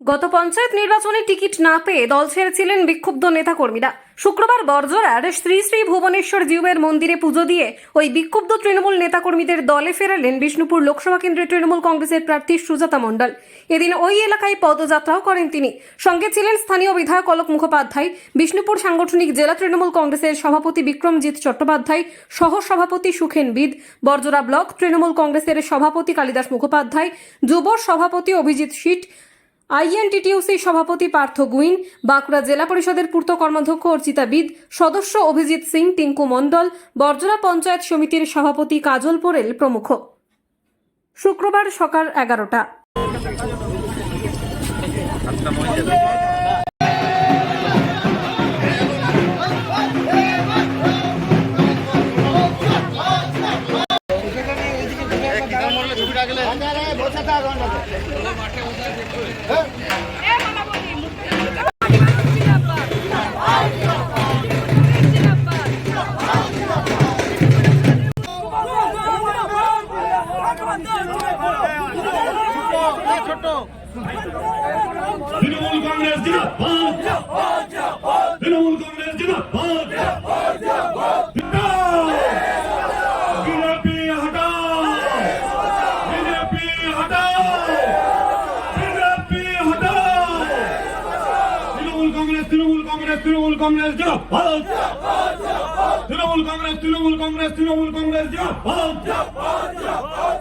গত পঞ্চায়েত নির্বাচনে টিকিট না পেয়ে দল ছেড়েছিলেন বিক্ষুব্ধ নেতাকর্মীরা। শুক্রবার বর্জরার শ্রী শ্রী ভুবনেশ্বর জিউয়ের মন্দিরে পুজো দিয়ে ওই বিক্ষুব্ধ তৃণমূল নেতাকর্মীদের দলে ফেরালেন বিষ্ণুপুর লোকসভা কেন্দ্রের তৃণমূল কংগ্রেসের প্রার্থী সুজাতা মণ্ডল। এদিন ওই এলাকায় পদযাত্রাও করেন তিনি। সঙ্গে ছিলেন স্থানীয় বিধায়ক অলোক মুখোপাধ্যায়, বিষ্ণুপুর সাংগঠনিক জেলা তৃণমূল কংগ্রেসের সভাপতি বিক্রমজিৎ চট্টোপাধ্যায় সহ সভাপতি সুখেন বিদ বর্জরা ব্লক তৃণমূল কংগ্রেসের সভাপতি কালিদাস মুখোপাধ্যায়, যুব সভাপতি অভিজিৎ শীট আইএনটিটিউসি সভাপতি পার্থ গুইন, বাঁকুড়া জেলা পরিষদের পূর্ত কর্মাধ্যক্ষ অর্চিতা বিদ, সদস্য অভিজিৎ সিং, টিঙ্কু মণ্ডল বর্জরা পঞ্চায়েত সমিতির সভাপতি কাজল পোরেল প্রমুখ। শুক্রবার সকাল এগারোটা। তৃণমূল কংগ্রেস জিন্দাবাদ। তৃণমূল কংগ্রেস জিন্দাবাদ। তৃণমূল কংগ্রেস তৃণমূল কংগ্রেস তৃণমূল কংগ্রেস জিন্দাবাদ তৃণমূল কংগ্রেস তৃণমূল কংগ্রেস তৃণমূল কংগ্রেস জিন্দাবাদ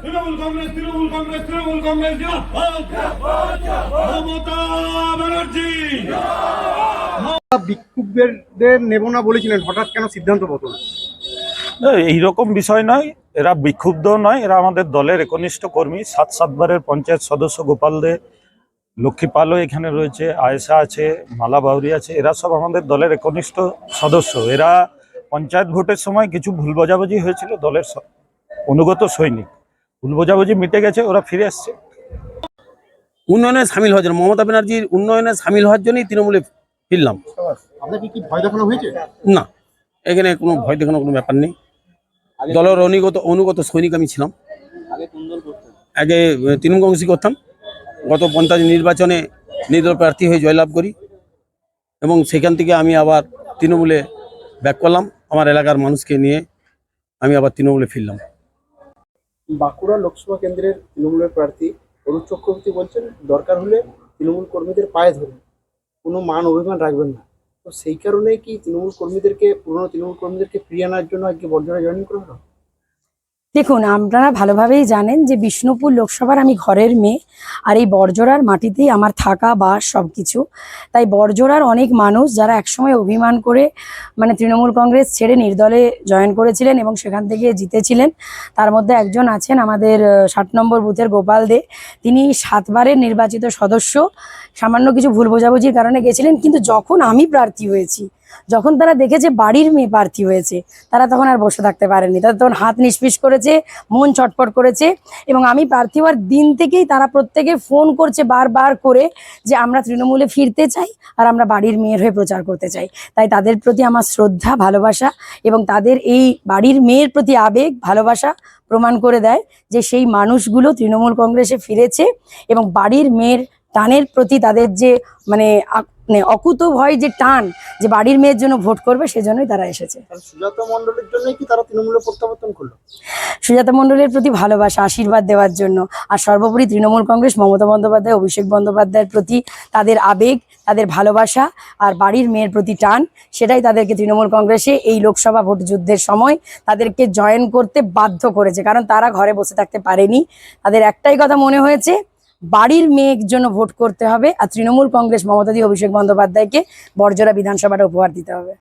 তৃণমূল কংগ্রেস তৃণমূল কংগ্রেস তৃণমূল কংগ্রেস জিন্দাবাদ মমতা ব্যানার্জি। বিক্ষুব্ধদের নেব না বলেছিলেন হঠাৎ কেন সিদ্ধান্ত বদল? না, এইরকম বিষয় নয় এরা বিক্ষুব্ধ নয় এরা আমাদের দলের একনিষ্ঠ কর্মী সাত সাতবারের পঞ্চায়েত সদস্য গোপাল দে লক্ষ্মী পালও এখানে রয়েছে আয়েশা আছে মালা বাউরি আছে এরা সব আমাদের দলের একনিষ্ঠ সদস্য। এরা পঞ্চায়েত ভোটের সময় কিছু ভুল বোঝাবুঝি হয়েছিল দলের অনুগত সৈনিক। ভুল বোঝাবুঝি মিটে গেছে ওরা ফিরে আসছে। উন্নয়নে সামিল হওয়ার জন্য মমতা ব্যানার্জির উন্নয়নে সামিল হওয়ার জন্যই তৃণমূলে ফিরলাম। আপনাকে কি ভয় দেখানো হয়েছে? না এখানে কোনো ভয় দেখানোর কোনো ব্যাপার নেই। দলের অনুগত অনুগত সৈনিক আমি ছিলাম। আগে তৃণমূল কংগ্রেসই করতাম। গত পঞ্চায়েত নির্বাচনে নির্দল প্রার্থী হয়ে জয়লাভ করি এবং সেখান থেকে আমি আবার তৃণমূলে ব্যাক করলাম। আমার এলাকার মানুষকে নিয়ে আমি আবার তৃণমূলে ফিরলাম। বাঁকুড়া লোকসভা কেন্দ্রের তৃণমূলের প্রার্থী অরুণ চক্রবর্তী বলছেন, দরকার হলে তৃণমূল কর্মীদের পায়ে ধরুন। কোনো মান অভিমান রাখবেন না। তো সেই কারণে কি তৃণমূল কর্মীদেরকে, পুরনো তৃণমূল কর্মীদেরকে ফিরিয়ে আনার জন্য আজকে বর্জনা জয়েন করে হলো? দেখুন, আপনারা ভালোভাবেই জানেন যে বিষ্ণুপুর লোকসভার আমি ঘরের মেয়ে আর এই বর্জরার মাটিতেই আমার থাকা, বাস সব কিছু তাই বর্জরার অনেক মানুষ যারা একসময় অভিমান করে মানে তৃণমূল কংগ্রেস ছেড়ে নির্দলে জয়েন করেছিলেন এবং সেখান থেকে জিতেছিলেন, তার মধ্যে একজন আছেন আমাদের ষাট নম্বর বুথের গোপাল দে। তিনি সাতবারের নির্বাচিত সদস্য, সামান্য কিছু ভুল বোঝাবুঝির কারণে গেছিলেন, কিন্তু যখন আমি প্রার্থী হয়েছি যখন তারা দেখেছে বাড়ির মেয়ে প্রার্থী হয়েছে, তারা তখন আর বসে থাকতে পারেনি তারা তখন হাত নিষ্পিস করেছে, মন ছটফট করেছে এবং আমি প্রার্থী হওয়ার দিন থেকেই তারা প্রত্যেকে ফোন করছে বারবার করে যে, আমরা তৃণমূলে ফিরতে চাই আর আমরা বাড়ির মেয়ের হয়ে প্রচার করতে চাই। তাই তাদের প্রতি আমার শ্রদ্ধা, ভালোবাসা এবং তাদের এই বাড়ির মেয়ের প্রতি আবেগ, ভালোবাসা প্রমাণ করে দেয় যে, সেই মানুষগুলো তৃণমূল কংগ্রেসে ফিরেছে এবং বাড়ির মেয়ের টানের প্রতি তাদের যে মানে মানে অকুত ভয় যে টান যে বাড়ির মেয়ের জন্য ভোট করবে সেজন্যই তারা এসেছে। সুজাতা মণ্ডলের জন্যই কি তারা তৃণমূলে প্রত্যাবর্তন করল? সুজাতা মণ্ডলের প্রতি ভালোবাসা আশীর্বাদ দেওয়ার জন্য আর সর্বোপরি তৃণমূল কংগ্রেস মমতা বন্দ্যোপাধ্যায় অভিষেক বন্দ্যোপাধ্যায়ের প্রতি তাদের আবেগ তাদের ভালোবাসা আর বাড়ির মেয়ের প্রতি টান সেটাই তাদেরকে তৃণমূল কংগ্রেসে এই লোকসভা ভোট যুদ্ধের সময় তাদেরকে জয়েন করতে বাধ্য করেছে। কারণ তারা ঘরে বসে থাকতে পারেনি। তাদের একটাই কথা মনে হয়েছে বাড়ির মেয়ের জন্য ভোট করতে হবে আর তৃণমূল কংগ্রেস মমতাদি অভিষেক বন্দ্যোপাধ্যায়কে বর্জরা বিধানসভাটা উপহার দিতে হবে।